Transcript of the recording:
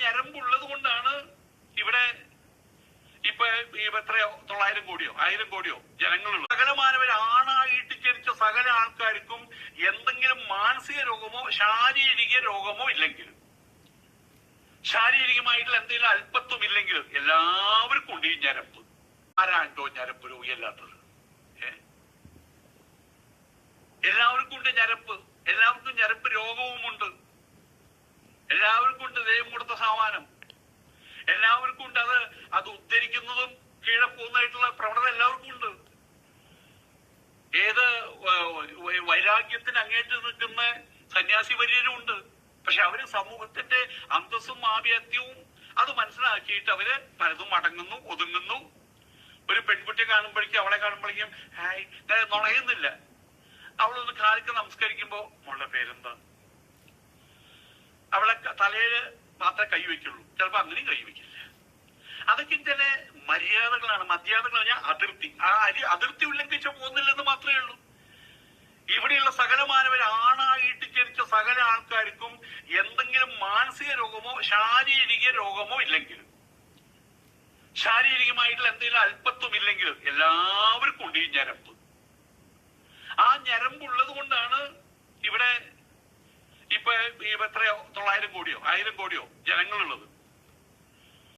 ഞരമ്പുള്ളത് കൊണ്ടാണ് ഇവിടെ ഇപ്പൊ എത്രയോ തൊള്ളായിരം കോടിയോ ആയിരം കോടിയോ ജനങ്ങളുള്ളത്. സകലമാനവർ ആണായിട്ട് ജനിച്ച സകല ആൾക്കാർക്കും എന്തെങ്കിലും മാനസിക രോഗമോ ശാരീരിക രോഗമോ ഇല്ലെങ്കിൽ ശാരീരികമായിട്ടുള്ള എന്തെങ്കിലും അല്പത്വം ഇല്ലെങ്കിൽ എല്ലാവർക്കും ഉണ്ട് ഈ ഞരമ്പ്. ആരാണ്ടോ ഞരമ്പ് രോഗിയല്ലാത്തത് ഏ? എല്ലാവർക്കും ഉണ്ട് ഞരമ്പ് എല്ലാവർക്കും ഞരമ്പ് രോഗവുമുണ്ട് എല്ലാവർക്കും ഉണ്ട് സാമാനം എല്ലാവർക്കും ഉണ്ട് അത്. അത് ഉദ്ധരിക്കുന്നതും കീഴെ പോകുന്നതായിട്ടുള്ള പ്രവണത എല്ലാവർക്കും ഉണ്ട്. ഏത് വൈരാഗ്യത്തിന് അങ്ങേറ്റ് നിൽക്കുന്ന സന്യാസി വര്യരും ഉണ്ട്. പക്ഷെ അവർ സമൂഹത്തിന്റെ അന്തസ്സും ആഭ്യത്യവും അത് മനസ്സിലാക്കിയിട്ട് അവർ പലതും അടങ്ങുന്നു ഒതുങ്ങുന്നു. ഒരു പെൺകുട്ടിയെ കാണുമ്പോഴേക്കും അവളെ കാണുമ്പോഴേക്കും ഹായ് നുണയുന്നില്ല. അവളൊന്ന് കാലിക്ക് നമസ്കരിക്കുമ്പോ മോളുടെ പേരെന്താ? അവളെ തലയിൽ മാത്രമേ കൈവയ്ക്കുള്ളൂ. ചിലപ്പോ അങ്ങനെയും കൈവയ്ക്കില്ല. അതൊക്കെ ചില മര്യാദകളാണ്. മര്യാദകൾ പറഞ്ഞാൽ അതിർത്തി. ആ അരി അതിർത്തി ഉല്ലംഘിച്ച് പോകുന്നില്ലെന്ന് മാത്രമേ ഉള്ളൂ. ഇവിടെയുള്ള സകല മാനവർ ആണായിട്ട് ജനിച്ച സകല ആൾക്കാർക്കും എന്തെങ്കിലും മാനസിക രോഗമോ ശാരീരിക രോഗമോ ഇല്ലെങ്കിൽ ശാരീരികമായിട്ടുള്ള എന്തെങ്കിലും അല്പത്വം ഇല്ലെങ്കിൽ എല്ലാവർക്കും ഉണ്ട് ഈ ഞരമ്പ്. ആ ഞരമ്പുള്ളത് കൊണ്ടാണ് ഈ എത്രയോ തൊള്ളായിരം കോടിയോ ആയിരം കോടിയോ ജനങ്ങളുള്ളത്.